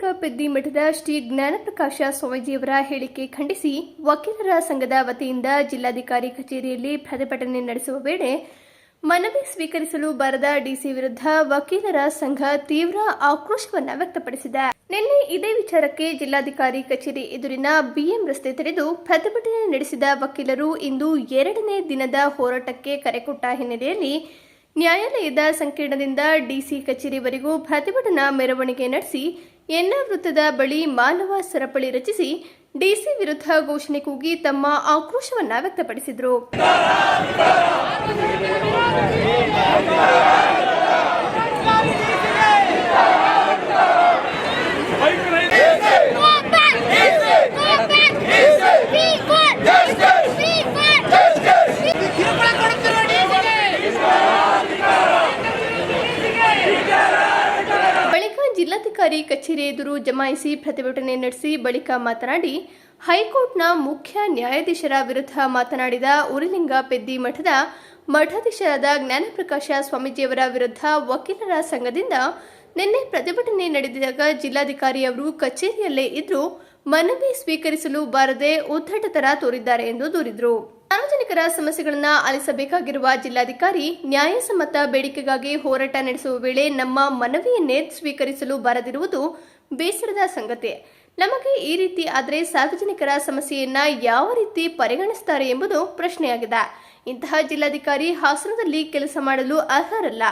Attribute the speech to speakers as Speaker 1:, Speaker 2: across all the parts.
Speaker 1: ಉರಿಲಿಂಗ ಪೆದ್ದಿ ಮಠದ ಶ್ರೀ ಜ್ಞಾನಪ್ರಕಾಶ ಸ್ವಾಮೀಜಿಯವರ ಹೇಳಿಕೆ ಖಂಡಿಸಿ ವಕೀಲರ ಸಂಘದ ವತಿಯಿಂದ ಜಿಲ್ಲಾಧಿಕಾರಿ ಕಚೇರಿಯಲ್ಲಿ ಪ್ರತಿಭಟನೆ ನಡೆಸುವ ವೇಳೆ ಮನವಿ ಸ್ವೀಕರಿಸಲು ಬಾರದ ಡಿಸಿ ವಿರುದ್ಧ ವಕೀಲರ ಸಂಘ ತೀವ್ರ ಆಕ್ರೋಶವನ್ನು ವ್ಯಕ್ತಪಡಿಸಿದೆ. ನಿನ್ನೆ ಇದೇ ವಿಚಾರಕ್ಕೆ ಜಿಲ್ಲಾಧಿಕಾರಿ ಕಚೇರಿ ಎದುರಿನ ಬಿಎಂ ರಸ್ತೆ ತೆರೆದು ಪ್ರತಿಭಟನೆ ನಡೆಸಿದ ವಕೀಲರು ಇಂದು ಎರಡನೇ ದಿನದ ಹೋರಾಟಕ್ಕೆ ಕರೆ ಕೊಟ್ಟ ಹಿನ್ನೆಲೆಯಲ್ಲಿ ನ್ಯಾಯಾಲಯದ ಸಂಕೀರ್ಣದಿಂದ ಡಿಸಿ ಕಚೇರಿವರೆಗೂ ಪ್ರತಿಭಟನಾ ಮೆರವಣಿಗೆ ನಡೆಸಿ ಎನ್ನ ವೃತ್ತದ ಬಳಿ ಮಾನವ ಸರಪಳಿ ರಚಿಸಿ, ಡಿಸಿ ವಿರುದ್ಧ ಘೋಷಣೆ ಕೂಗಿ ತಮ್ಮ ಆಕ್ರೋಶವನ್ನ ವ್ಯಕ್ತಪಡಿಸಿದರು. ಜಿಲ್ಲಾಧಿಕಾರಿ ಕಚೇರಿ ಎದುರು ಜಮಾಯಿಸಿ ಪ್ರತಿಭಟನೆ ನಡೆಸಿ ಬಳಿಕ ಮಾತನಾಡಿ, ಹೈಕೋರ್ಟ್ನ ಮುಖ್ಯ ನ್ಯಾಯಾಧೀಶರ ವಿರುದ್ಧ ಮಾತನಾಡಿದ ಉರಿಲಿಂಗ ಪೆದ್ದಿ ಮಠದ ಮಠಾಧೀಶರಾದ ಜ್ಞಾನಪ್ರಕಾಶ ಸ್ವಾಮೀಜಿಯವರ ವಿರುದ್ಧ ವಕೀಲರ ಸಂಘದಿಂದ ನಿನ್ನೆ ಪ್ರತಿಭಟನೆ ನಡೆದಿದಾಗ ಜಿಲ್ಲಾಧಿಕಾರಿ ಅವರು ಕಚೇರಿಯಲ್ಲೇ ಇದ್ರೂ ಮನವಿ ಸ್ವೀಕರಿಸಲು ಬಾರದೆ ಉದ್ದಟತರ ತೋರಿದ್ದಾರೆ ಎಂದು ದೂರಿದರು. ಸಾರ್ವಜನಿಕರ ಸಮಸ್ಯೆಗಳನ್ನು ಆಲಿಸಬೇಕಾಗಿರುವ ಜಿಲ್ಲಾಧಿಕಾರಿ ನ್ಯಾಯಸಮ್ಮತ ಬೇಡಿಕೆಗಾಗಿ ಹೋರಾಟ ನಡೆಸುವ ವೇಳೆ ನಮ್ಮ ಮನವಿಯನ್ನೇ ಸ್ವೀಕರಿಸಲು ಬಾರದಿರುವುದು ಬೇಸರದ ಸಂಗತಿ. ನಮಗೆ ಈ ರೀತಿ ಆದರೆ ಸಾರ್ವಜನಿಕರ ಸಮಸ್ಯೆಯನ್ನ ಯಾವ ರೀತಿ ಪರಿಗಣಿಸುತ್ತಾರೆ ಎಂಬುದು ಪ್ರಶ್ನೆಯಾಗಿದೆ. ಇಂತಹ ಜಿಲ್ಲಾಧಿಕಾರಿ ಹಾಸನದಲ್ಲಿ ಕೆಲಸ ಮಾಡಲು ಅರ್ಹರಲ್ಲ.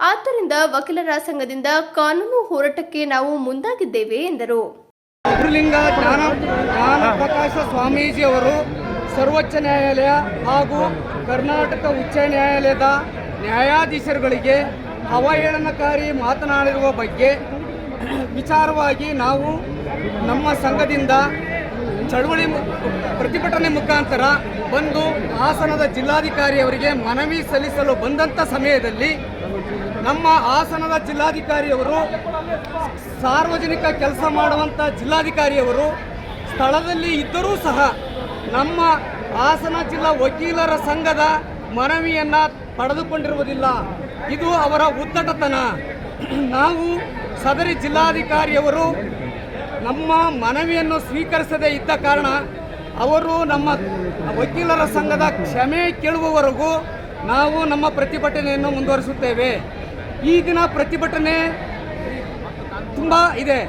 Speaker 1: ಆದ್ದರಿಂದ ವಕೀಲರ ಸಂಘದಿಂದ ಕಾನೂನು ಹೋರಾಟಕ್ಕೆ ನಾವು ಮುಂದಾಗಿದ್ದೇವೆ ಎಂದರು.
Speaker 2: ಜ್ಞಾನ ಜ್ಞಾನ ಪ್ರಕಾಶ ಸ್ವಾಮೀಜಿಯವರು ಸರ್ವೋಚ್ಚ ನ್ಯಾಯಾಲಯ ಹಾಗೂ ಕರ್ನಾಟಕ ಉಚ್ಚ ನ್ಯಾಯಾಲಯದ ನ್ಯಾಯಾಧೀಶರುಗಳಿಗೆ ಅವಹೇಳನಕಾರಿ ಮಾತನಾಡಿರುವ ಬಗ್ಗೆ ವಿಚಾರವಾಗಿ ನಾವು ನಮ್ಮ ಸಂಘದಿಂದ ಚಳುವಳಿ ಪ್ರತಿಭಟನೆ ಮುಖಾಂತರ ಬಂದು ಹಾಸನದ ಜಿಲ್ಲಾಧಿಕಾರಿಯವರಿಗೆ ಮನವಿ ಸಲ್ಲಿಸಲು ಬಂದಂಥ ಸಮಯದಲ್ಲಿ ನಮ್ಮ ಹಾಸನದ ಜಿಲ್ಲಾಧಿಕಾರಿಯವರು ಸಾರ್ವಜನಿಕ ಕೆಲಸ ಮಾಡುವಂಥ ಜಿಲ್ಲಾಧಿಕಾರಿಯವರು ಸ್ಥಳದಲ್ಲಿ ಇದ್ದರೂ ಸಹ ನಮ್ಮ ಹಾಸನ ಜಿಲ್ಲಾ ವಕೀಲರ ಸಂಘದ ಮನವಿಯನ್ನು ಪಡೆದುಕೊಂಡಿರುವುದಿಲ್ಲ. ಇದು ಅವರ ಉದ್ದಟತನ. ನಾವು ಸದರಿ ಜಿಲ್ಲಾಧಿಕಾರಿಯವರು ನಮ್ಮ ಮನವಿಯನ್ನು ಸ್ವೀಕರಿಸದೇ ಇದ್ದ ಕಾರಣ ಅವರು ನಮ್ಮ ವಕೀಲರ ಸಂಘದ ಕ್ಷಮೆ ಕೇಳುವವರೆಗೂ ನಾವು ನಮ್ಮ ಪ್ರತಿಭಟನೆಯನ್ನು ಮುಂದುವರಿಸುತ್ತೇವೆ. ಈ ದಿನ ಪ್ರತಿಭಟನೆ ತುಂಬ ಇದೆ.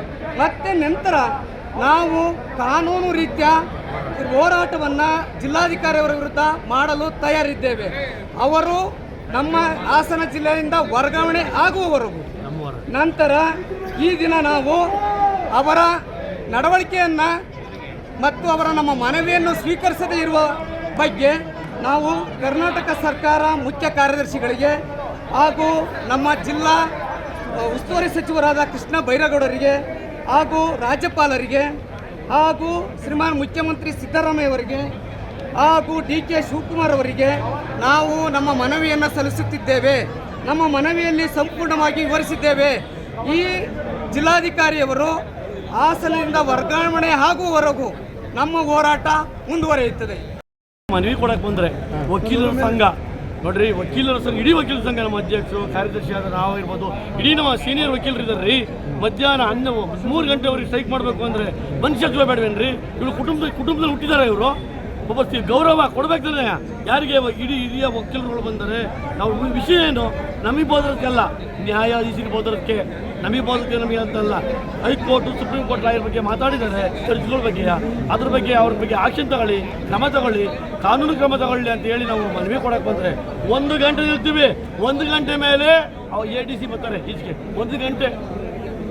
Speaker 2: ಮತ್ತು ನಂತರ ನಾವು ಕಾನೂನು ರೀತಿಯ ಹೋರಾಟವನ್ನು ಜಿಲ್ಲಾಧಿಕಾರಿಯವರ ವಿರುದ್ಧ ಮಾಡಲು ತಯಾರಿದ್ದೇವೆ. ಅವರು ನಮ್ಮ ಹಾಸನ ಜಿಲ್ಲೆಯಿಂದ ವರ್ಗಾವಣೆ ಆಗುವವರೆಗೂ. ನಂತರ ಈ ದಿನ ನಾವು ಅವರ ನಡವಳಿಕೆಯನ್ನು ಮತ್ತು ಅವರ ನಮ್ಮ ಮನವಿಯನ್ನು ಸ್ವೀಕರಿಸದೇ ಇರುವ ಬಗ್ಗೆ ನಾವು ಕರ್ನಾಟಕ ಸರ್ಕಾರ ಮುಖ್ಯ ಕಾರ್ಯದರ್ಶಿಗಳಿಗೆ ಹಾಗೂ ನಮ್ಮ ಜಿಲ್ಲಾ ಉಸ್ತುವಾರಿ ಸಚಿವರಾದ ಕೃಷ್ಣ ಬೈರೇಗೌಡರಿಗೆ ಹಾಗೂ ರಾಜ್ಯಪಾಲರಿಗೆ ಹಾಗೂ ಶ್ರೀಮಾನ್ ಮುಖ್ಯಮಂತ್ರಿ ಸಿದ್ದರಾಮಯ್ಯವರಿಗೆ ಹಾಗೂ ಡಿ ಕೆ ಶಿವಕುಮಾರ್ ಅವರಿಗೆ ನಾವು ನಮ್ಮ ಮನವಿಯನ್ನು ಸಲ್ಲಿಸುತ್ತಿದ್ದೇವೆ. ನಮ್ಮ ಮನವಿಯಲ್ಲಿ ಸಂಪೂರ್ಣವಾಗಿ ವಿವರಿಸಿದ್ದೇವೆ. ಈ ಜಿಲ್ಲಾಧಿಕಾರಿಯವರು ಹಾಸನದಿಂದ ವರ್ಗಾವಣೆ ಆಗುವವರೆಗೂ ನಮ್ಮ ಹೋರಾಟ ಮುಂದುವರಿಯುತ್ತದೆ.
Speaker 3: ಮನವಿ ಕೊಡಕ್ಕೆ ಬಂದರೆ ವಕೀಲರ ಸಂಘ. ನೋಡ್ರಿ ವಕೀಲರ ಸಂಘ ಇಡೀ ವಕೀಲರ ಸಂಘ ನಮ್ಮ ಅಧ್ಯಕ್ಷರು ಕಾರ್ಯದರ್ಶಿ ಆದ ನಾವು ಇರ್ಬೋದು ಇಡೀ ನಮ್ಮ ಸೀನಿಯರ್ ವಕೀಲರು ಇದ್ದಾರೆ ರೀ. ಮಧ್ಯಾಹ್ನ ಹನ್ನ ಮೂರು ಗಂಟೆವರೆಗೆ ಸ್ಟ್ರೈಕ್ ಮಾಡಬೇಕು ಅಂದರೆ ಮನುಷ್ಯತ್ವ ಬೇಡವೇನ್ರಿ? ಇವರು ಕುಟುಂಬದ ಕುಟುಂಬದಲ್ಲಿ ಹುಟ್ಟಿದ್ದಾರೆ ಇವರು. ಒಬ್ಬ ಗೌರವ ಕೊಡಬೇಕಂದ್ರೆ ಯಾರಿಗೆ ಇಡೀ ಹಿರಿಯ ವಕೀಲರುಗಳು ಬಂದರೆ ನಾವು ವಿಷಯ ಏನು? ನಮಗೆ ಬೋದಕ್ಕೆಲ್ಲ ನ್ಯಾಯಾಧೀಶರಿಗೆ ಬೋದಕ್ಕೆ ನಮಗೆ ಬೋದಕ್ಕೆ ನಮಗೆ ಅಂತಲ್ಲ. ಹೈಕೋರ್ಟು, ಸುಪ್ರೀಂ ಕೋರ್ಟ್ ಲಾಯರ್ ಬಗ್ಗೆ ಮಾತಾಡಿದ್ದಾರೆ. ಜಡ್ಜ್ಗಳ ಬಗ್ಗೆ. ಅದ್ರ ಬಗ್ಗೆ ಅವ್ರ ಬಗ್ಗೆ ಆಕ್ಷನ್ ತಗೊಳ್ಳಿ, ಕ್ರಮ ತಗೊಳ್ಳಿ. ಕಾನೂನು ಕ್ರಮ ತಗೊಳ್ಳಿ ಅಂತ ಹೇಳಿ ನಾವು ಮನವಿ ಕೊಡಕ್ಕೆ ಬಂದರೆ ಒಂದು ಗಂಟೆ ನಿಲ್ತೀವಿ. ಒಂದು ಗಂಟೆ ಮೇಲೆ ಅವ ಎ ಡಿ ಸಿ ಬರ್ತಾರೆ ಈಚೆಗೆ. ಒಂದು ಗಂಟೆ.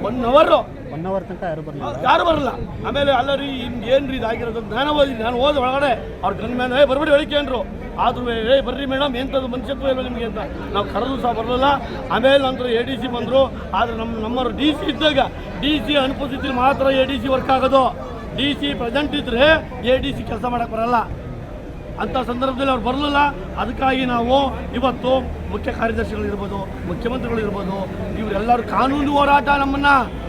Speaker 3: ಒನ್ ಅವರು
Speaker 4: ಒನ್ ಅವರ್ ತನಕ ಯಾರು ಬರಲಿಲ್ಲ.
Speaker 3: ಯಾರು ಬರಲ್ಲ ಆಮೇಲೆ ಅಲ್ಲ ರೀ ಹಿಂಗೆ ಏನ್ರಿ ಇದಾಗಿರೋದು ನಾನು ಓದಿ ನಾನು ಓದ ಒಳಗಡೆ ಅವ್ರ ಗನ್ ಮ್ಯಾನ್ ಏ ಬರ್ಬೇಡಿ ಹೇಳಿಕೆ ಅಂದ್ರು. ಆದ್ರೂ ಏ ಬರ್ರಿ ಮೇಡಮ್ ಎಂಥದ್ದು ಮನುಷ್ಯತ್ವ ಇಲ್ಲ ನಿಮಗೆ ಅಂತ. ನಾವು ಕರೆದು ಸಹ ಬರಲಿಲ್ಲ. ಆಮೇಲೆ ನಂತರ ಎ ಡಿ ಸಿ ಬಂದರು. ಆದರೆ ನಮ್ಮ ನಮ್ಮವ್ರು ಡಿ ಸಿ ಇದ್ದಾಗ ಡಿ ಸಿ ಅನುಪಸ್ಥಿತಿ ಮಾತ್ರ ಎ ಡಿ ಸಿ ವರ್ಕ್ ಆಗೋದು. ಡಿ ಸಿ ಪ್ರೆಸೆಂಟ್ ಇದ್ದರೆ ಎ ಡಿ ಸಿ ಕೆಲಸ ಮಾಡೋಕ್ಕೆ ಬರಲ್ಲ. ಅಂಥ ಸಂದರ್ಭದಲ್ಲಿ ಅವ್ರು ಬರಲಿಲ್ಲ. ಅದಕ್ಕಾಗಿ ನಾವು ಇವತ್ತು ಮುಖ್ಯ ಕಾರ್ಯದರ್ಶಿಗಳಿರ್ಬೋದು ಮುಖ್ಯಮಂತ್ರಿಗಳಿರ್ಬೋದು ಇವರೆಲ್ಲರೂ ಕಾನೂನು ಹೋರಾಟ ನಮ್ಮನ್ನು